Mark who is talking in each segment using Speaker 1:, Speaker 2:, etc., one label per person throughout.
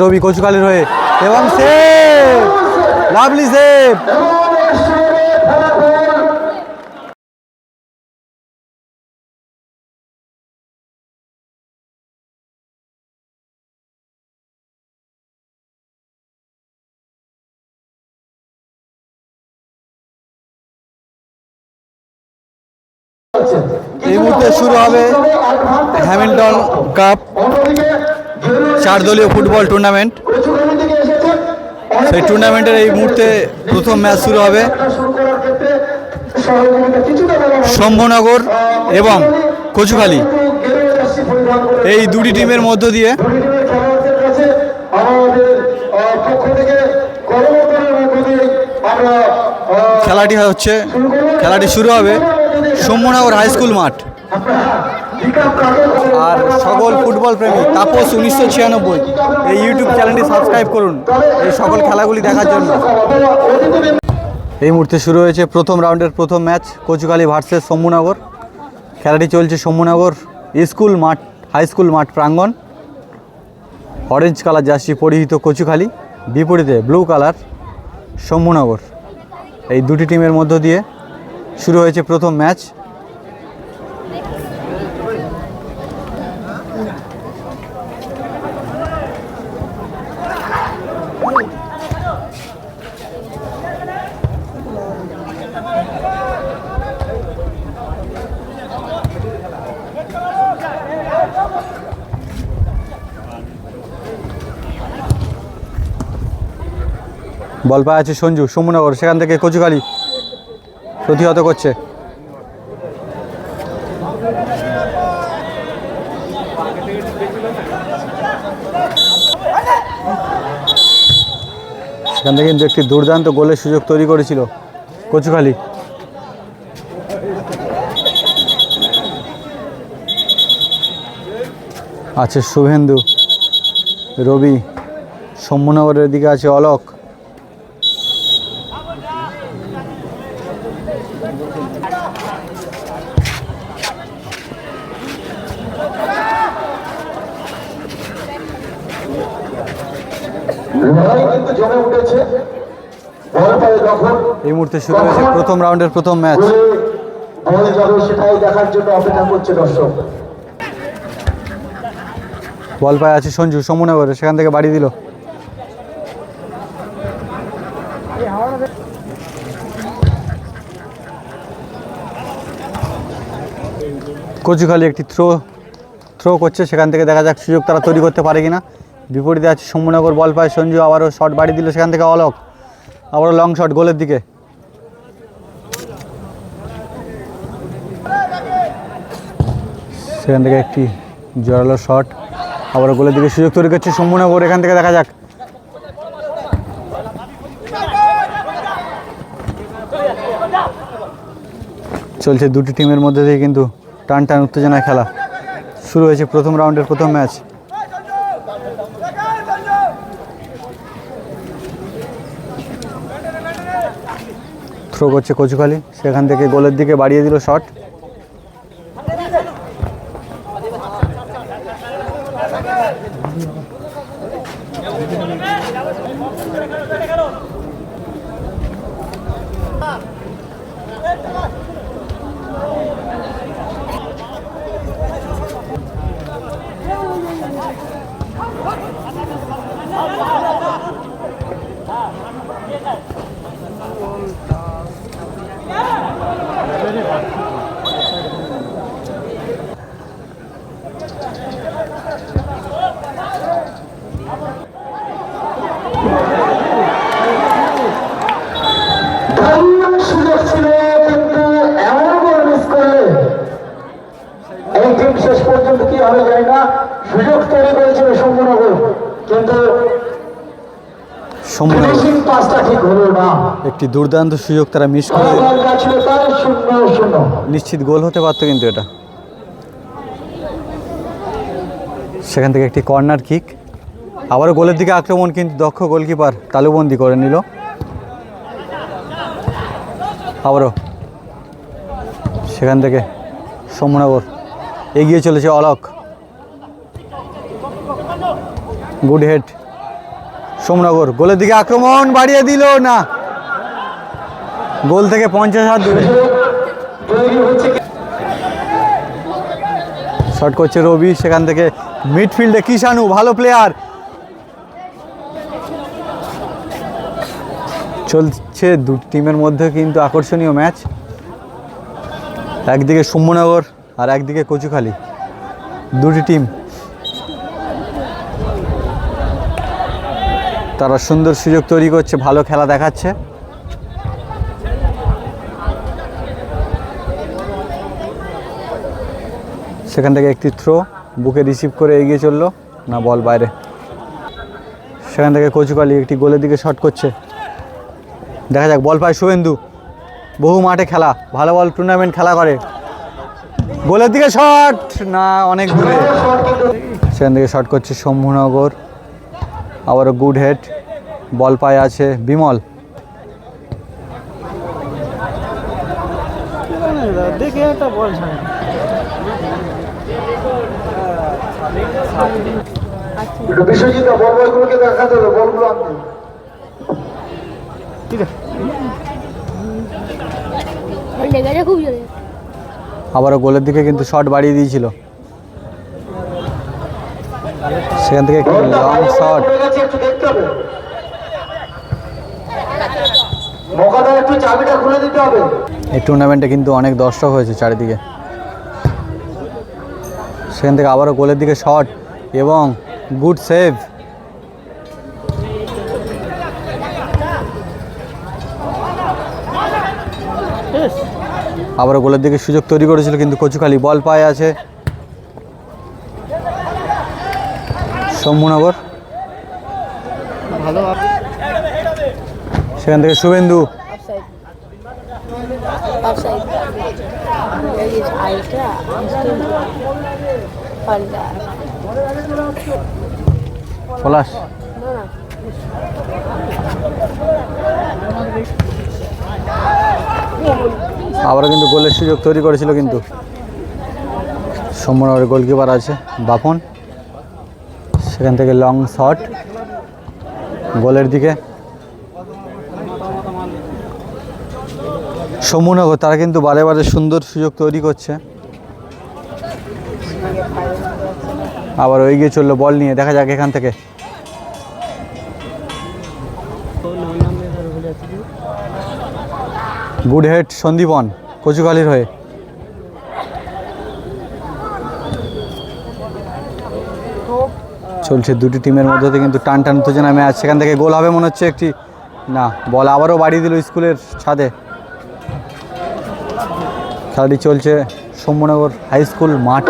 Speaker 1: রবি কচুকালির হয়ে। এবং save lovely save এই মুহূর্তে শুরু হবে হ্যামিল্টন কাপ। চার দলীয় ফুটবল টুর্নামেন্ট সেই টুর্নামেন্টের এই মুহূর্তে প্রথম ম্যাচ শুরু হবে। শম্ভনগর এবং কচুখালী। এই দুটি টিমের মধ্য দিয়ে। খেলাটি হচ্ছে খেলাটি শুরু হবে শম্ভনগর হাই স্কুল মাঠ। আর সকল ফুটবল প্রেমী তাপস উনিশশো ছিয়ানব্বই। এই ইউটিউব চ্যানেলটি সাবস্ক্রাইব করুন এই সকল খেলাগুলি দেখার জন্য। এই মুহূর্তে শুরু হয়েছে প্রথম রাউন্ডের প্রথম ম্যাচ কচুকালী ভার্সেস শম্ভুনগর। খেলাটি চলছে শম্ভুনগর স্কুল মাঠ হাই স্কুল মাঠ প্রাঙ্গণ। অরেঞ্জ কালার জার্সি পরিহিত কচুখালি বিপরীতে ব্লু কালার শম্ভুনগর। এই দুটি টিমের মধ্য দিয়ে শুরু হয়েছে প্রথম ম্যাচ বল পায় আছে সঞ্জু, সমুনগর, সেখান থেকে কচুকালী প্রতিহত করছে। সেখান থেকে কিন্তু একটি দুর্দান্ত গোলের সুযোগ তৈরি করেছিল কচুখালি। আছে শুভেন্দু, রবি শম্ভুনগরের দিকে আছে অলোক।
Speaker 2: লড়াই কিন্তু জমে উঠেছে। বল পায়ে যখন
Speaker 1: এই মুহূর্তে শুরু হয়েছে প্রথম রাউন্ডের প্রথম ম্যাচ।
Speaker 2: গোলে বল যাবে সেটাই দেখার জন্য অপেক্ষা করছে দর্শক।
Speaker 1: বল পায় আছে সঞ্জু সমুনগরে সেখান থেকে বাড়ি দিল। কচুখালি একটি থ্রো থ্রো করছে সেখান থেকে দেখা যাক সুযোগ তারা তৈরি করতে পারে কিনা। বিপরীতে আছে শম্ভুনগর বল পায় সঞ্জু, আবারও শট বাড়ি দিল সেখান থেকে অলক। আবারও লং শট গোলের দিকে। সেখান থেকে একটি জোরালো শট আবার গোলের দিকে সুযোগ তৈরি করছে শম্ভুনগর এখান থেকে দেখা যাক। চলছে দুটি টিমের মধ্যে দিয়ে কিন্তু টান টান উত্তেজনায় খেলা। শুরু হয়েছে প্রথম রাউন্ডের প্রথম ম্যাচ থ্রো করছে কচুখালি সেখান থেকে গোলের দিকে বাড়িয়ে দিল শট
Speaker 2: দারুণ সুযোগ ছিল কিন্তু এমন গোল মিস করলে এই টিম শেষ পর্যন্ত কি হবে জানি না সুযোগ তৈরি করেছিল শম্ভুনগর কিন্তু
Speaker 1: শম্ভুনগর
Speaker 2: ফিনিশিং পাসটা ঠিক হলো না
Speaker 1: একটি দুর্দান্ত সুযোগ তারা মিস করে। নিশ্চিত গোল হতে পারতো কিন্তু এটা। সেখান থেকে একটি কর্নার কিক। আবারও গোলের দিকে আক্রমণ কিন্তু দক্ষ গোলকিপার তালুবন্দি করে নিল। আবারও। সেখান থেকে সমনগর এগিয়ে চলেছে অলক। Good head. সোমনগর গোলের দিকে আক্রমণ বাড়িয়ে দিল, না। গোল থেকে পঞ্চাশ হাত দূরে। শট করছে রবি, সেখান থেকে মিডফিল্ডে কিষানু, ভালো প্লেয়ার চলছে দু টিমের মধ্যে কিন্তু আকর্ষণীয় ম্যাচ একদিকে সুম্যনগর আর একদিকে কচুখালি। দুটি টিম তারা সুন্দর সুযোগ তৈরি করছে, ভালো খেলা দেখাচ্ছে। সেখান থেকে একটি থ্রো বুকে রিসিভ করে এগিয়ে চলল। না বল বাইরে। সেখান থেকে কচুকালি একটি গোলের দিকে শট করছে। দেখা যাক বল পায় শুভেন্দু। বহু মাঠে খেলা, ভালো বল টুর্নামেন্ট খেলা করে। গোলের দিকে শট না, অনেক দূরে। সেখান থেকে শট করছে শম্ভুনগর। আবারও গুড হেড বল পায় আছে বিমল।
Speaker 3: দেখে একটা বল ছাড়ে।
Speaker 2: বিশ্বজিৎ দেখাতে হবে বলগুলো
Speaker 3: ঠিক আছে।
Speaker 1: আবারও গোলের দিকে কিন্তু শট বাড়িয়ে দিয়েছিল। সেখান থেকে লং শট এই টুর্নামেন্টে কিন্তু অনেক দর্শক হয়েছে চারিদিকে। সেখান থেকে আবারও গোলের দিকে শট এবং গুড সেভ। আবারও গোলের দিকে সুযোগ তৈরি করেছিল, কিন্তু কচুখালি বল পায়ে আছে। শম্ভুনগর। সেখান থেকে শুভেন্দু।
Speaker 4: পাল্টা
Speaker 1: পলাশ। আবারও কিন্তু গোলের সুযোগ তৈরি করেছিল কিন্তু। সম্পূর্ণভাবে গোলকিপার আছে বাপন সেখান থেকে লং শট গোলের দিকে। সমুনগর তারা কিন্তু বারে বারে সুন্দর সুযোগ তৈরি করছে। আবার ওই গিয়ে চলল বল নিয়ে, দেখা যাক এখান থেকে। গুড হেড সন্দীপন কচুকালির হয়ে। চলছে দুটি টিমের মধ্যে কিন্তু টান টান উত্তেজনা ম্যাচ সেখান থেকে গোল হবে মনে হচ্ছে একটি না, বল আবারও বাড়িয়ে দিল স্কুলের ছাদে। খেলাটি চলছে সৌম্যনগর হাই স্কুল মাঠ।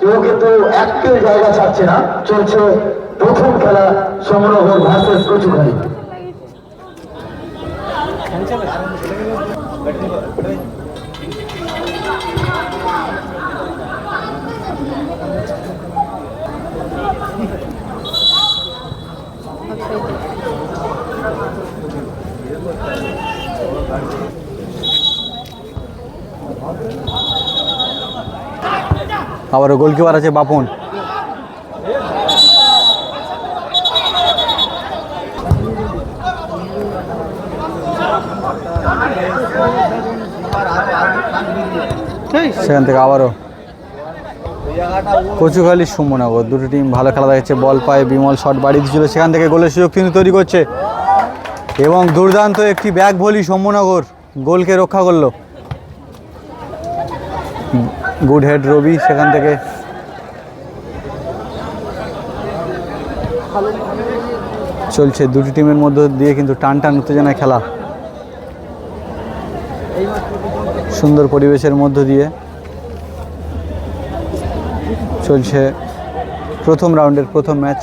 Speaker 2: কেউ কিন্তু জায়গা ছাড়ছে না। চলছে প্রথম খেলা সমরনগর ভার্সেস
Speaker 1: আবারও গোলকিপার আছে বাপন। সেখান থেকে আবারও। কচুখালী সুমনগর, দুটো টিম ভালো খেলা দেখাচ্ছে, বল পায়, বিমল শট, বাড়ি দিয়েছিল সেখান থেকে গোলের সুযোগ কিন্তু তৈরি করছে। এবং দুর্দান্ত একটি ব্যাক ভলি সম্মনগর গোলকে রক্ষা করল। গুড হেড রবি সেখান থেকে। চলছে দুটি টিমের মধ্যে দিয়ে কিন্তু টান টান উত্তেজনায় খেলা। সুন্দর পরিবেশের মধ্য দিয়ে। চলছে প্রথম রাউন্ডের প্রথম ম্যাচ।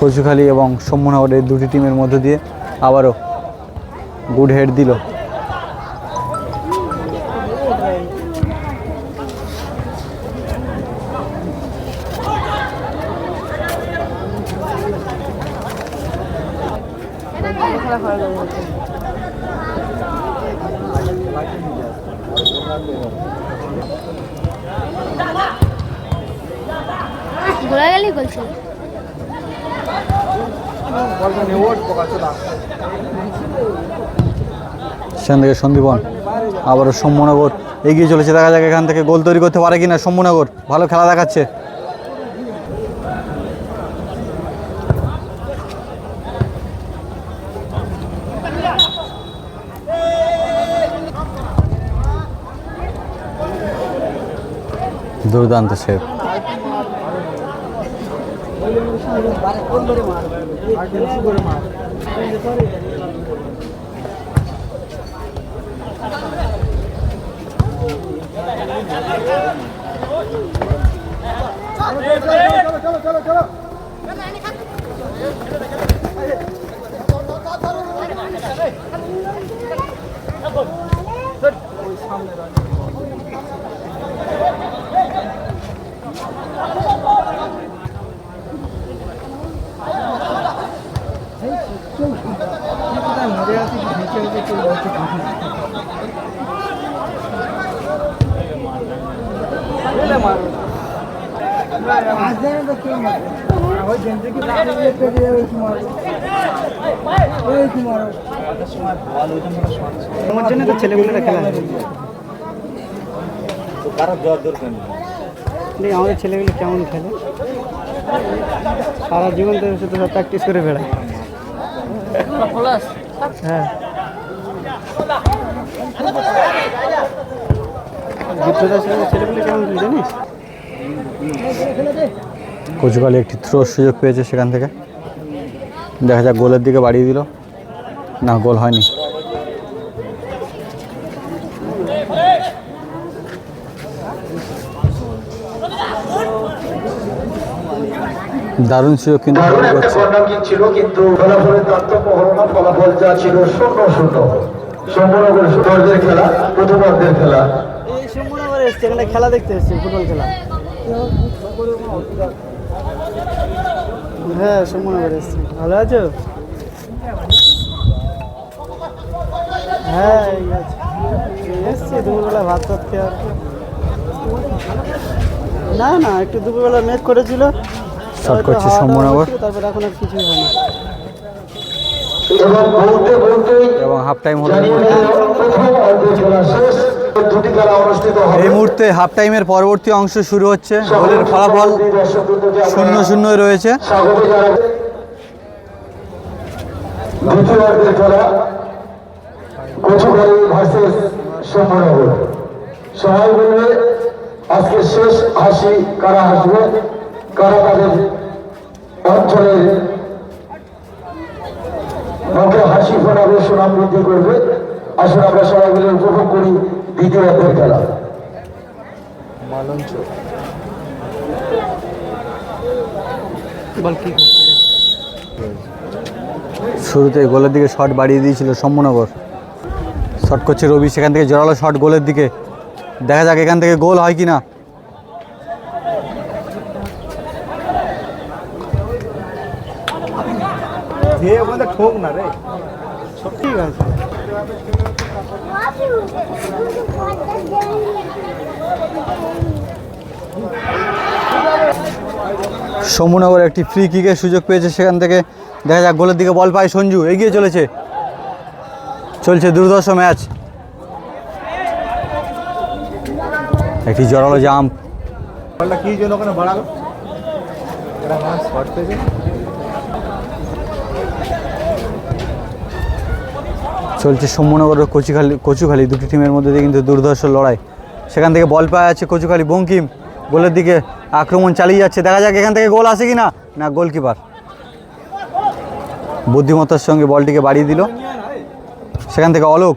Speaker 1: কচুখালী এবং সম্মনগরের দুটি টিমের মধ্য দিয়ে আবারও গুড হেড দিল।
Speaker 4: ঘোরা গেলেই গোল ছিল
Speaker 3: বলটা নিয়ে ওট পোকা চোদা
Speaker 1: সেখান থেকে সন্দীপন আবারও সৌম্যনগর এগিয়ে চলেছে। দেখা যাক এখান থেকে গোল তৈরি করতে পারে কিনা সৌম্যনগর ভালো খেলা দেখাচ্ছে। দুর্দান্ত সেভ।
Speaker 3: মরে আমার জন্য তো ছেলেগুলোরা খেলা দেখ আমাদের ছেলেগুলো কেমন খেলে। সারা জীবন তো শুধু প্র্যাকটিস করে বেড়ায়। হ্যাঁ দীপ্তদার সঙ্গে ছেলেগুলো কেমন খেলে জানিস
Speaker 1: কচুকালি একটি থ্রোর সুযোগ পেয়েছে সেখান থেকে। দেখা যাক গোলের দিকে বাড়িয়ে দিল। না গোল হয়নি। দারুণ কিন্তু
Speaker 2: ছিল কিন্তু ফলাফলের তারতম্য হলো না ফলাফল যা ছিল শূন্য শূন্য। সম্পূর্ণ দর্জের খেলা প্রথম অর্ধের খেলা।
Speaker 3: এই সম্পূর্ণ এসছে এখানে খেলা দেখতে এসছে ফুটবল খেলা। হ্যাঁ করে এসছে। ভালো আছো? হ্যাঁ। এসছি দুপুরবেলা ভাত টাত খেয়ে না না একটু দুপুরবেলা মেঘ করেছিল।
Speaker 1: করছে
Speaker 3: হচ্ছিল, তারপর এখন আর কিছুই হয় না।
Speaker 2: এবং
Speaker 1: এবং হাফ টাইম হলো। এই মুহূর্তে। হাফ টাইমের পরবর্তী অংশ শুরু হচ্ছে। গোলের ফলাফল শূন্য শূন্যই রয়েছে
Speaker 2: সবাই বলবে আজকে শেষ হাসি কারা হাসবে? কারা তাদের অঞ্চলের মুখে হাসি ফোনাবে সুনাম বৃদ্ধি করবে? আসুন আমরা সবাই মিলে উপভোগ করি। দ্বিতীয় অর্ধের খেলা।
Speaker 1: শুরুতে গোলের দিকে শট বাড়িয়ে দিয়েছিল সম্মনগর। শট করছে রবি সেখান থেকে জোরালো শট গোলের দিকে। দেখা যাক এখান থেকে গোল হয় কি না
Speaker 3: ঠিক আছে
Speaker 1: সম্মুনগর একটি ফ্রি কিকের সুযোগ পেয়েছে সেখান থেকে। দেখা যাক গোলের দিকে বল পায় সঞ্জু, এগিয়ে চলেছে। চলছে দুর্দর্শ ম্যাচ। একটি জোরালো জাম্প
Speaker 5: কি জন্য ওখানে বাড়ালো এটা আমার শর্ট পেয়েছে
Speaker 1: চলছে সম্মনগর ও কচুখালি কচুখালি দুটি টিমের মধ্যে দিয়ে কিন্তু দুর্ধর্ষ লড়াই। সেখান থেকে বল পাওয়া যাচ্ছে কচুখালি বঙ্কিম। গোলের দিকে আক্রমণ চালিয়ে যাচ্ছে। দেখা যাক এখান থেকে গোল আসে কি না না গোলকিপার। বুদ্ধিমত্তার সঙ্গে বলটিকে বাড়িয়ে দিল। সেখান থেকে অলোক।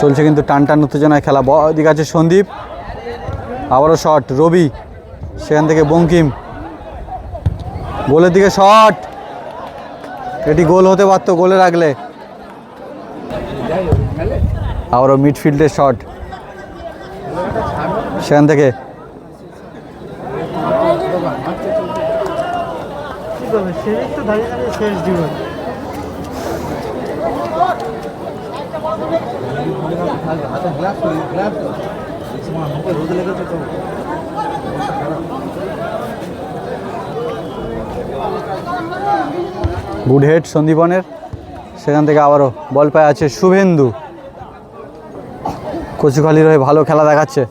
Speaker 1: চলছে কিন্তু টান টান উত্তেজনায় খেলা। দিকে আছে সন্দীপ। আবারও শট রবি। সেখান থেকে বঙ্কিম। গোলের দিকে শট। এটি গোল হতে পারতো, গোলে রাখলে। আবারও মিডফিল্ডে শট। সেখান থেকে। গুড হেড সন্দীপনের সেখান থেকে আবারও বল পায় আছে শুভেন্দু। কচুখালির হয়ে ভালো খেলা দেখাচ্ছে।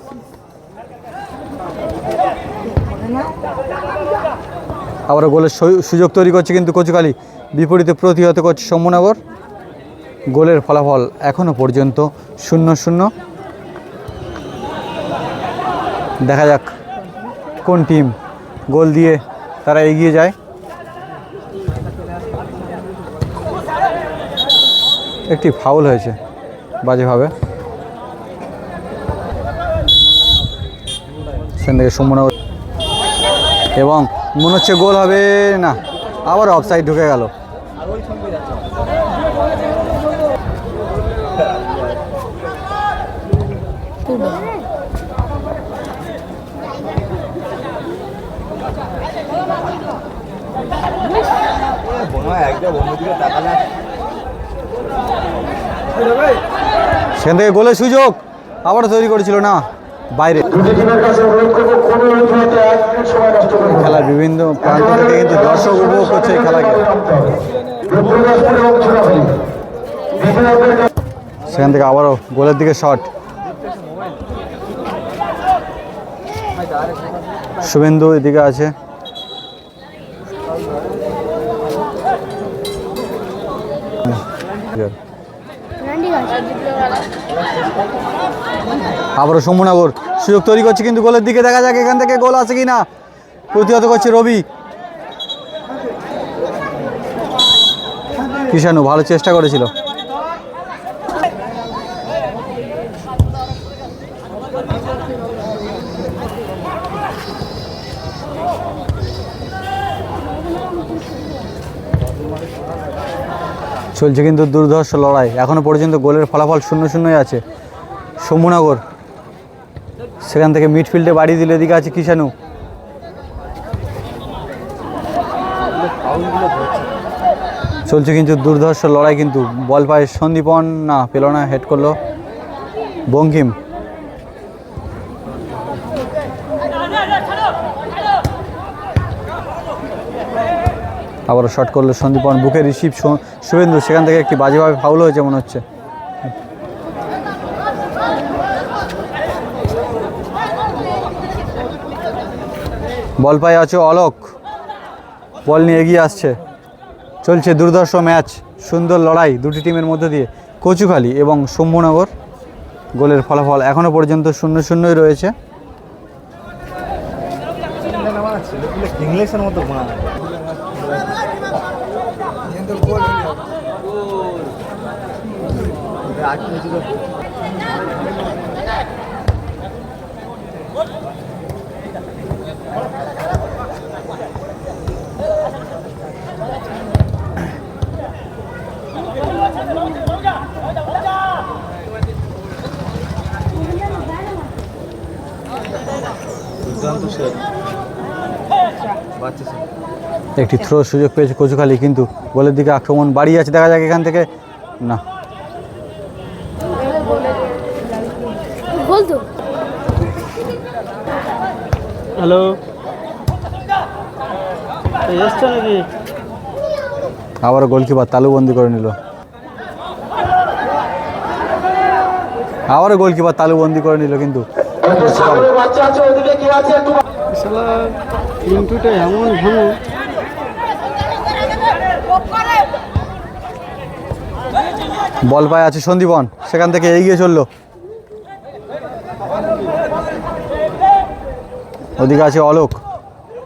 Speaker 1: আবারও গোলের সুযোগ তৈরি করছে কিন্তু কচুখালি। বিপরীতে প্রতিহত করছে শম্ভুনগর গোলের ফলাফল এখনও পর্যন্ত শূন্য শূন্য। দেখা যাক কোন টিম গোল দিয়ে তারা এগিয়ে যায়। একটি ফাউল হয়েছে, বাজেভাবে। সেখান থেকে সম্ভাবনা এবং মনে হচ্ছে গোল হবে, না, আবার অফসাইড ঢুকে গেল।
Speaker 5: একদম অন্যদিকে তাকালে
Speaker 1: সেখান থেকে গোলের সুযোগ আবারও তৈরি করেছিল না, বাইরে। খেলার বিভিন্ন প্রান্ত থেকে কিন্তু দর্শক উপভোগ করছে এই খেলাকে। সেখান থেকে আবারও গোলের দিকে শট। শুভেন্দু এদিকে আছে
Speaker 4: ঠিক আছে
Speaker 1: আবারও শম্ভুনগর সুযোগ তৈরি করছে কিন্তু গোলের দিকে দেখা যাক এখান থেকে গোল আছে কি না প্রতিহত করছে রবি। কিষানু ভালো চেষ্টা করেছিল। চলছে কিন্তু দুর্ধর্ষ লড়াই। এখনও পর্যন্ত গোলের ফলাফল শূন্য শূন্যই আছে। শম্ভুনগর সেখান থেকে মিডফিল্ডে বাড়িয়ে দিলে, এদিকে আছে কিষানু। চলছে কিন্তু দুর্ধর্ষ লড়াই কিন্তু। বল পায় সন্দীপন, না, পেল না হেড করল বঙ্কিম। আবারও শট করল সন্দীপন বুকে রিসিভ শুভেন্দু, সেখান থেকে একটি বাজেভাবে ফাউল হয়েছে মনে হচ্ছে। বল পায়ে আছে অলোক? বল নিয়ে এগিয়ে আসছে। চলছে দুর্ধর্ষ ম্যাচ সুন্দর লড়াই দুটি টিমের মধ্যে দিয়ে। কচুখালী এবং শম্ভুনগর গোলের ফলাফল এখনও পর্যন্ত শূন্য শূন্যই রয়েছে।
Speaker 5: মতো মনে হয় দুর্দান্ত শেখ বাচ্চা ছেলে।
Speaker 1: একটি থ্রো সুযোগ পেয়েছে কচুখালি, কিন্তু গোলের দিকে আক্রমণ বাড়িয়ে আছে। দেখা যাক এখান থেকে। না।
Speaker 3: হ্যালো। এসছো নাকি?
Speaker 1: আবারও গোলকিপার তালুবন্দি করে নিল। আবারও গোলকিপার তালুবন্দি করে নিল কিন্তু।
Speaker 3: এমন ভাঙো
Speaker 1: বল পায় আছে সন্দীপন সেখান থেকে এগিয়ে চলল। ওদিকে আছে অলোক।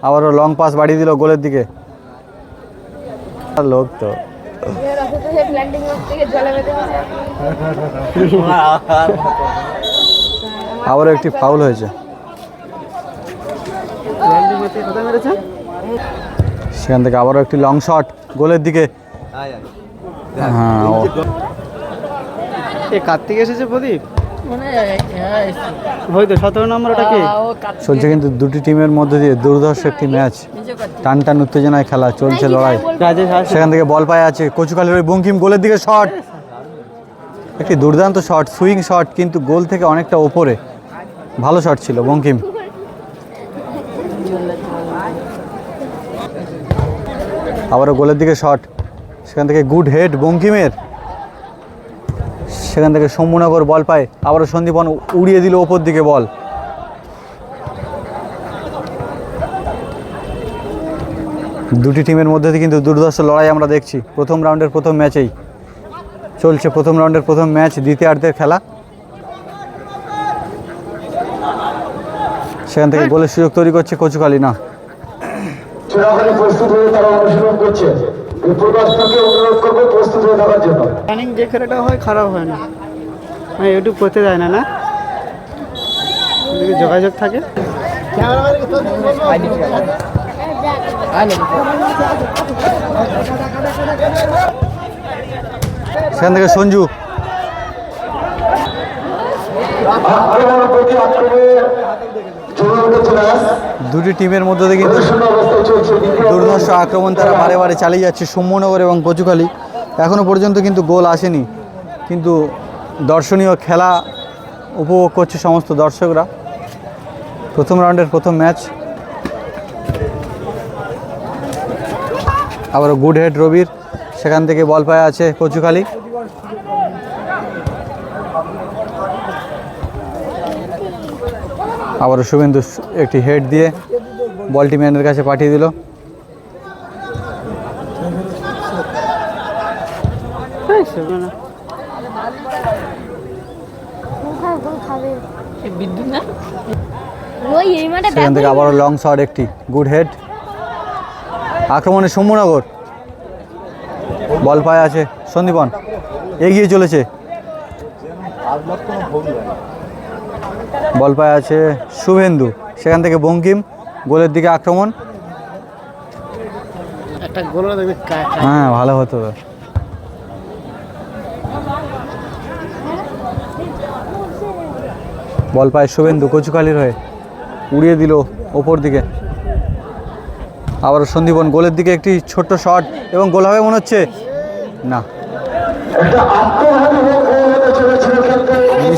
Speaker 1: আবারও লং পাস বাড়িয়ে দিল গোলের দিকে। আর লোক তো। আবারও একটি ফাউল হয়েছে। সেখান থেকে আবারও একটি লং শট গোলের দিকে। হ্যাঁ
Speaker 3: কার্তিক এসেছে প্রদীপ? হয়তো সতেরো কি?
Speaker 1: চলছে কিন্তু দুটি টিমের মধ্যে দিয়ে দুর্ধর্ষ একটি ম্যাচ। টান টান উত্তেজনায় খেলা চলছে লড়াই। সেখান থেকে বল পায়ে আছে কচুকালের ওই বঙ্কিম গোলের দিকে শট। একটি দুর্দান্ত শট সুইং শট কিন্তু গোল থেকে অনেকটা ওপরে। ভালো শট ছিল বঙ্কিম আবারও গোলের দিকে শট। সেখান থেকে গুড হেড বঙ্কিমের সেখান থেকে শম্ভুনগর বল পায়, আবারও সন্দীপন উড়িয়ে দিল ওপর দিকে বল। দুটি টিমের মধ্যে কিন্তু দুর্ধর্ষ লড়াই আমরা দেখছি, প্রথম রাউন্ডের প্রথম ম্যাচেই। চলছে প্রথম রাউন্ডের প্রথম ম্যাচ দ্বিতীয়ার্ধের খেলা। সেখান থেকে গোলের সুযোগ তৈরি করছে কচুকালি না।
Speaker 2: তারা অনুশীলন করছে। এই অনুরোধ করব প্রস্তুত হয়ে থাকার জন্য।
Speaker 3: প্ল্যানিং যে খেলাটা হয় খারাপ হয় না। মানে ইউটিউব করতে যায় না না? যোগাযোগ থাকে।
Speaker 1: সেখান থেকে সঞ্জু।
Speaker 2: আক্রমণের প্রতি আক্রমণে জমে উঠেছে ম্যাচ
Speaker 1: দুটি টিমের মধ্যে দিয়ে কিন্তু দুর্ধর্ষ আক্রমণ তারা বারে বারে চালিয়ে যাচ্ছে সৌম্যনগর এবং কচুকালি এখনও পর্যন্ত কিন্তু গোল আসেনি। কিন্তু দর্শনীয় খেলা উপভোগ করছে সমস্ত দর্শকরা। প্রথম রাউন্ডের প্রথম ম্যাচ। আবারও গুড হেড রবির। সেখান থেকে বল পায় আছে কচুখালি আবারও শুভেন্দু একটি হেড দিয়ে বলটি ম্যানের কাছে পাঠিয়ে দিল। সেখান থেকে আবারও লং শট একটি গুড হেড আক্রমণে শম্ভুনগর বল পায় আছে সন্দীপন। এগিয়ে চলেছে। বল পায় আছে শুভেন্দু সেখান থেকে বঙ্কিম গোলের দিকে আক্রমণ। হ্যাঁ ভালো হতো। বল পায় শুভেন্দু কচুকালির হয়ে উড়িয়ে দিল ওপর দিকে। আবার সন্দীপন গোলের দিকে একটি ছোট্ট শট এবং গোল হবে মনে হচ্ছে? না।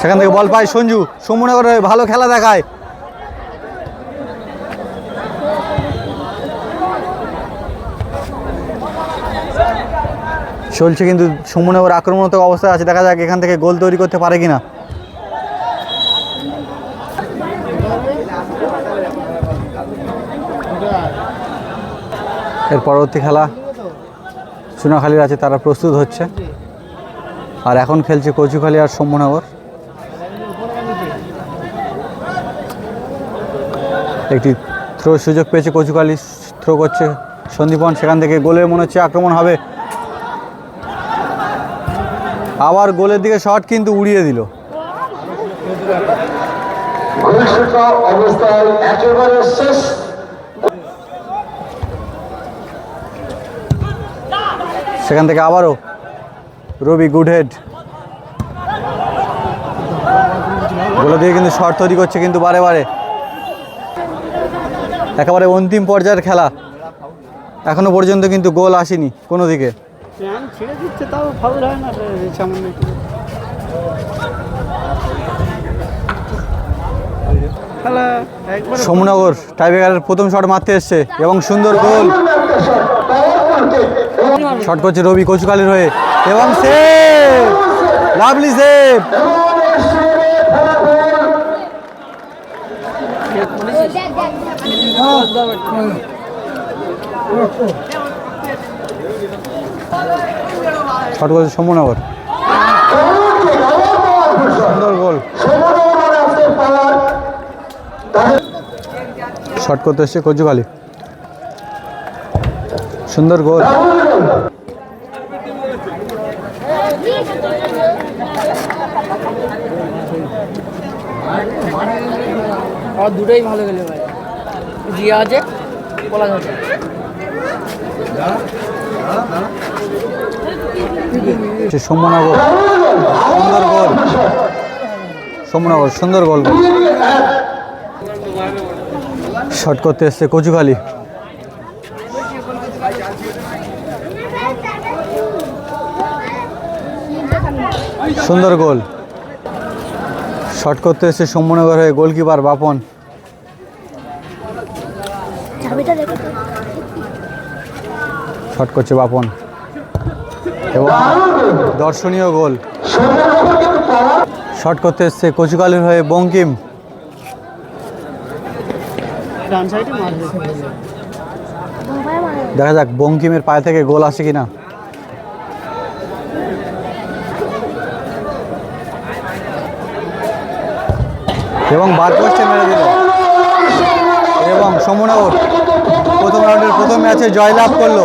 Speaker 1: সেখান থেকে বল পায় সঞ্জু। সমুনগরের হয়ে ভালো খেলা দেখায়। চলছে কিন্তু সমুনগর আক্রমণাত্মক অবস্থায় আছে। দেখা যাক এখান থেকে গোল তৈরি করতে পারে কিনা। এর পরবর্তী খেলা চুনাখালীর আছে, তারা প্রস্তুত হচ্ছে। আর এখন খেলছে কচুখালী আর সৌম্যনগর একটি থ্রো সুযোগ পেয়েছে কচুখালী থ্রো করছে সন্দীপন সেখান থেকে গোলের মনে হচ্ছে আক্রমণ হবে। আবার গোলের দিকে শট কিন্তু উড়িয়ে দিল। সেখান থেকে আবারও রবি গুড হেড গোলে দিয়ে কিন্তু শট তৈরি করছে কিন্তু বারে বারে। একেবারে অন্তিম পর্যায়ের খেলা। এখনও পর্যন্ত কিন্তু গোল আসেনি কোনো দিকে।
Speaker 3: প্ল্যান ছেড়ে দিচ্ছে তাও ফাউল হয় না রে, সামান্য একটু। খেলা একবারে
Speaker 1: সমনগর টাইব্রেকারের প্রথম শট মারতে এসছে এবং সুন্দর গোল। শট করছে রবি কচুকালির হয়ে এবং সেভ লাভলি সেভ
Speaker 4: দেখ দেখ
Speaker 1: শট করছে সুন্দর গোল। শট করতে এসছে কচুকালি সুন্দর গোল।
Speaker 3: দুটোই ভালো গেলে ভাই। জিয়া আছে পলাশ আছে।
Speaker 1: সে সৌম্যনগর সুন্দর গোল সৌম্যনগর সুন্দর গোল শট করতে এসছে কচুখালি। সুন্দর গোল শট করতে এসছে সৌম্যনগর হয়ে গোলকিপার বাপন। শট করছে বাপন। এবং দর্শনীয় গোল। শট করতে এসছে কচুকালির হয়ে বঙ্কিম। দেখা যাক বঙ্কিমের পায়ে থেকে গোল আসে কিনা। এবং বার পোস্টে মেরে দিল। এবং সমনগর প্রথম রাউন্ডের প্রথম ম্যাচে জয়লাভ করল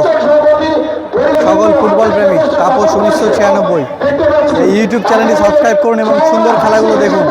Speaker 1: সকল ফুটবল প্রেমী। তাপস উনিশশো ছিয়ানব্বই। এই ইউটিউব চ্যানেলটি সাবস্ক্রাইব করুন এবং সুন্দর খেলাগুলো দেখুন।